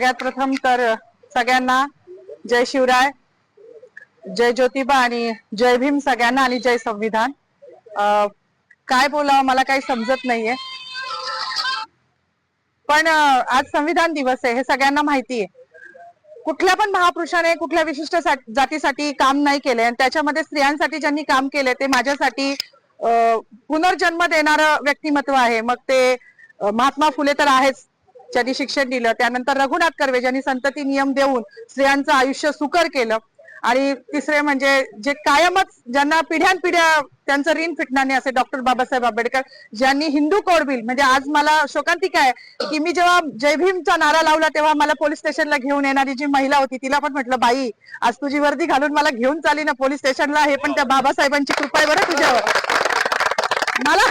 सगळ्यात प्रथम तर सगळ्यांना जय शिवराय जय ज्योतिबा आणि जय भीम सगळ्यांना आणि जय संविधान. काय बोलावं मला काही समजत नाहीये. पण आज संविधान दिवस आहे हे सगळ्यांना माहिती आहे. कुठल्या पण महापुरुषाने कुठल्या विशिष्ट जातीसाठी काम नाही केले आणि त्याच्यामध्ये स्त्रियांसाठी ज्यांनी काम केले ते माझ्यासाठी पुनर्जन्म देणारं व्यक्तिमत्व आहे. मग ते महात्मा फुले तर आहेच. ज्यांनी शिक्षण दिलं त्यानंतर रघुनाथ कर्वे ज्यांनी संतती नियम देऊन स्त्रियांचं आयुष्य सुकर केलं. आणि तिसरे म्हणजे जे कायमच ज्यांना पिढ्यानपिढ्या त्यांचं ऋण फिटणार नाही असे डॉक्टर बाबासाहेब आंबेडकर ज्यांनी हिंदू कोड बिल म्हणजे आज मला शोकांतिका आहे की मी जेव्हा जय भीमचा नारा लावला तेव्हा मला पोलीस स्टेशनला घेऊन येणारी जी महिला होती तिला पण म्हटलं बाई आज तुझी वर्दी घालून मला घेऊन चाली ना पोलीस स्टेशनला हे पण त्या बाबासाहेबांची कृपा आहे बरं तुझ्यावर. मला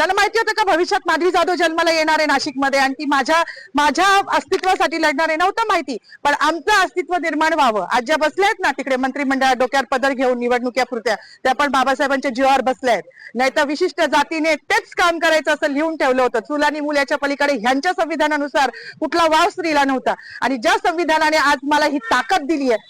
त्याला माहिती होतं का भविष्यात माधवी जाधव जन्माला येणार आहे नाशिकमध्ये आणि ती माझ्या माझ्या अस्तित्वासाठी लढणार आहे नव्हतं माहिती. पण आमचं अस्तित्व निर्माण व्हावं. आज ज्या बसल्या आहेत ना तिकडे मंत्रिमंडळात डोक्यावर पदर घेऊन निवडणुक्या पुरत्या त्या पण बाबासाहेबांच्या जीवावर बसल्या आहेत. नाही तर विशिष्ट जातीने तेच काम करायचं असं लिहून ठेवलं होतं. चुल आणि मूल याच्या पलीकडे ह्यांच्या संविधानानुसार कुठला वाव स्त्रीला नव्हता. आणि ज्या संविधानाने आज मला ही ताकद दिली आहे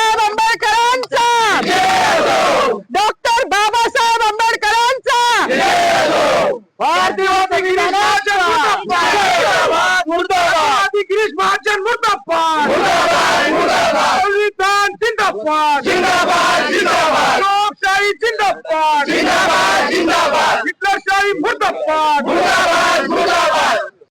गिरीश महाजन मुर्दाबाद मुर्दाबाद, मुर्दाबाद. संविधान जिंदाबाद जिंदाबाद, जिंदाबाद. लोकशाही जिंदाबाद जिंदाबाद जिंदाबाद हिटलरशाही मुर्दाबाद मुर्दाबाद मुर्दाबाद